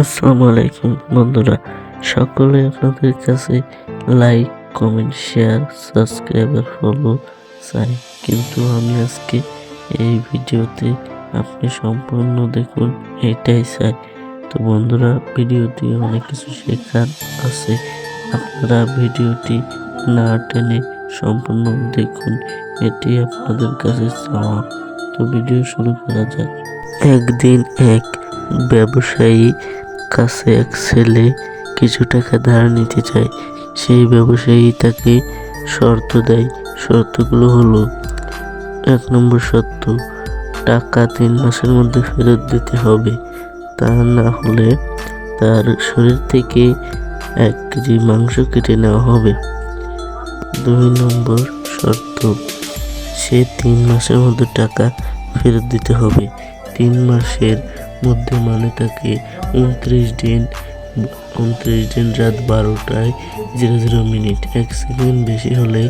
আসসালামু আলাইকুম বন্ধুরা, সকলে আপনাদের কাছে like comment share subscriber follow চাই। কিন্তু আমি আজকে এই ভিডিওতে আপনি সম্পূর্ণ দেখুন, এটাই চাই। তো বন্ধুরা ভিডিওটি অনেক কিছু শেখার আছে। আপনারা ভিডিওটি না টেনে সম্পূর্ণ দেখুন, এটি আপনাদের কাছে চাওয়া। তো ভিডিও শুরু করা যাক। একদিন এক ব্যবসায়ী কাছে এক ছেলে কিছু টাকা ধার নিতে চায়। সেই ব্যবসায়ী তাকে শর্ত দেয়। শর্তগুলো হলো, এক নম্বর শর্ত, টাকা তিন মাসের মধ্যে ফেরত দিতে হবে। তা না হলে তার শরীর থেকে এক কেজি মাংস কেটে নেওয়া হবে। দুই নম্বর শর্ত, সে তিন মাসের মধ্যে টাকা ফেরত দিতে হবে। তিন মাসের মধ্যে মানে তাকে উনত্রিশ দিন উনত্রিশ দিন রাত বারোটায় জিরো জিরো মিনিট, এক সেকেন্ড বেশি হলে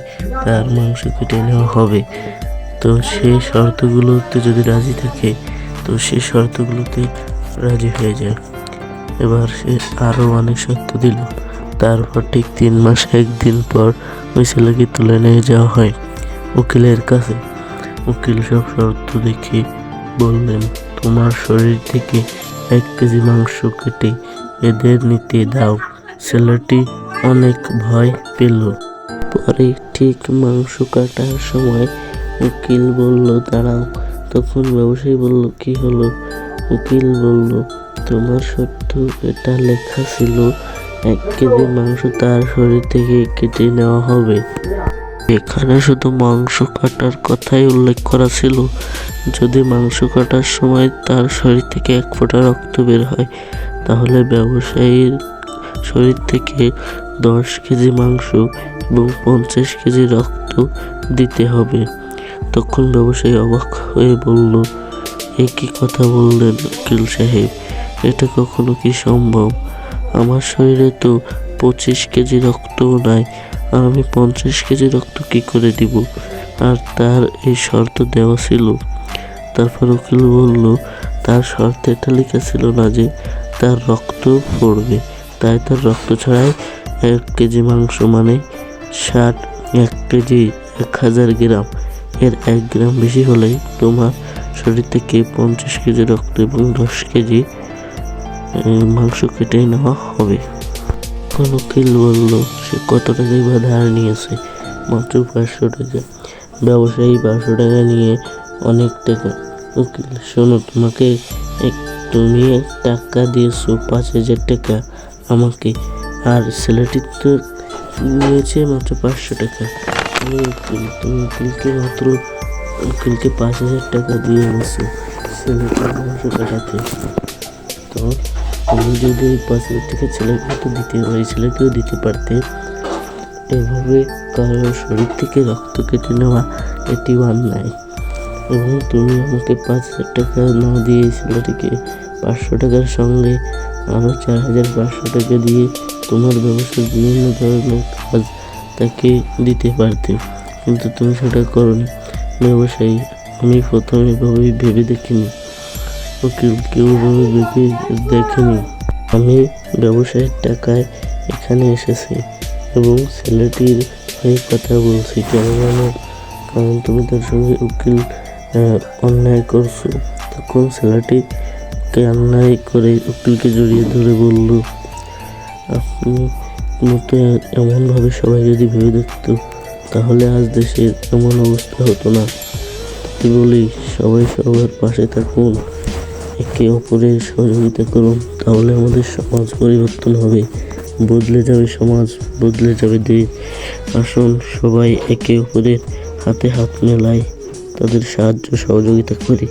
তার মাংস কেটে নেওয়া হবে। তো সেই শর্তগুলোতে যদি রাজি থাকে, তো সেই শর্তগুলোতে রাজি হয়ে যায়। এবার সে আরও অনেক শর্ত দিল। তারপর ঠিক তিন মাস, একদিন পর ওই ছেলেকে তুলে নিয়ে যাওয়া হয় উকিলের কাছে। উকিল সব শর্ত দেখে বললেন তোমার শরীর থেকে এক কেজি মাংস কেটে এদের নিতে দাও। ছেলেটি অনেক ভয় পেল। পরে ঠিক মাংস কাটার সময় উকিল বলল, দাঁড়াও। তখন ব্যবসায়ী বলল, কি হলো? উকিল বলল, তোমার সত্য এটা লেখা ছিল, এক কেজি মাংস তার শরীর থেকে কেটে নেওয়া হবে। এখানে শুধু মাংস কাটার কথাই উল্লেখ করা ছিল যদি মাংস কাটার সময় তার শরীর থেকে এক ফোঁটা রক্ত বের হয়, তাহলে ব্যবসায়ীর শরীর থেকে দশ কেজি মাংস এবং পঞ্চাশ কেজি রক্ত দিতে হবে। তখন ব্যবসায়ী অবাক হয়ে বলল একই কথা বললেন উকিল সাহেব? এটা কখনো কি সম্ভব? আমার শরীরে তো পঁচিশ কেজি রক্তও নাই, আর আমি পঞ্চাশ কেজি রক্ত কি করে দিব? আর তার এই শর্ত দেওয়া ছিল। তারপর উকিল বলল, তার শর্তে এটা লেখা ছিল না যে তার রক্ত পড়বে। তাই তার রক্ত ছাড়াই এক কেজি মাংস মানে ষাট, এক কেজি এক হাজার গ্রাম। এর এক গ্রাম বেশি হলেই তোমার শরীর থেকে পঞ্চাশ কেজি রক্ত এবং দশ কেজি মাংস কেটে নেওয়া হবে। তখন উকিল বলল, সে কত টাকাই বা ধার নিয়েছে? মাত্র পাঁচশো টাকা। ব্যবসায়ী পাঁচশো টাকা নিয়ে অনেক টাকা। উকিল, শোনো, তোমাকে তুমি টাকা দিয়েছ পাঁচ হাজার টাকা আমাকে। আর ছেলেটি তো নিয়েছে মাত্র পাঁচশো টাকা। তুমি উকিল, তুমি উকিলকে মাত্র, উকিলকে পাঁচ হাজার টাকা দিয়ে গেছো ছেলেটার মাংস কাটাতে তো, তুমি যদি ওই পাঁচ হাজার টাকা ছেলেকে তো দিতে ওই ছেলেকেও দিতে পারতে। এভাবে কারোর শরীর থেকে রক্ত কেটে নেওয়া এটি অন্যায়। এবং তুমি আমাকে পাঁচ হাজার টাকা না দিয়ে ছেলেটিকে পাঁচশো টাকার সঙ্গে আরও চার হাজার পাঁচশো টাকা দিয়ে তোমার ব্যবসার বিভিন্ন ধরনের কাজ তাকে দিতে পারতে। কিন্তু তুমি সেটা করনি। ব্যবসায়ী, আমি প্রথমে এভাবেই ভেবে দেখিনি। ওকে কেউ এভাবে ভেবে দেখেনি। আমি ব্যবসায়ের টাকায় এখানে এসেছি এবং ছেলেটির হয়ে কথা বলছি। কেন কারণ তুমি তার সঙ্গে উকিল অন্যায় করছ। তখন ছেলেটিকে অন্যায় করে উকিলকে জড়িয়ে ধরে বলল, আপনি মতো এমনভাবে সবাই যদি ভেবে দেখত, তাহলে আজ দেশের এমন অবস্থা হতো না। বলি, সবাই সবার পাশে থাকুন, একে অপরের সহযোগিতা করুন, তাহলে আমাদের সমাজ পরিবর্তন হবে। বদলে যাবে সমাজ, বদলে যাবে দেশ। আসুন, সবাই একে অপরের হাতে হাত মেলাই তাদের সাহায্য সহযোগিতা করি।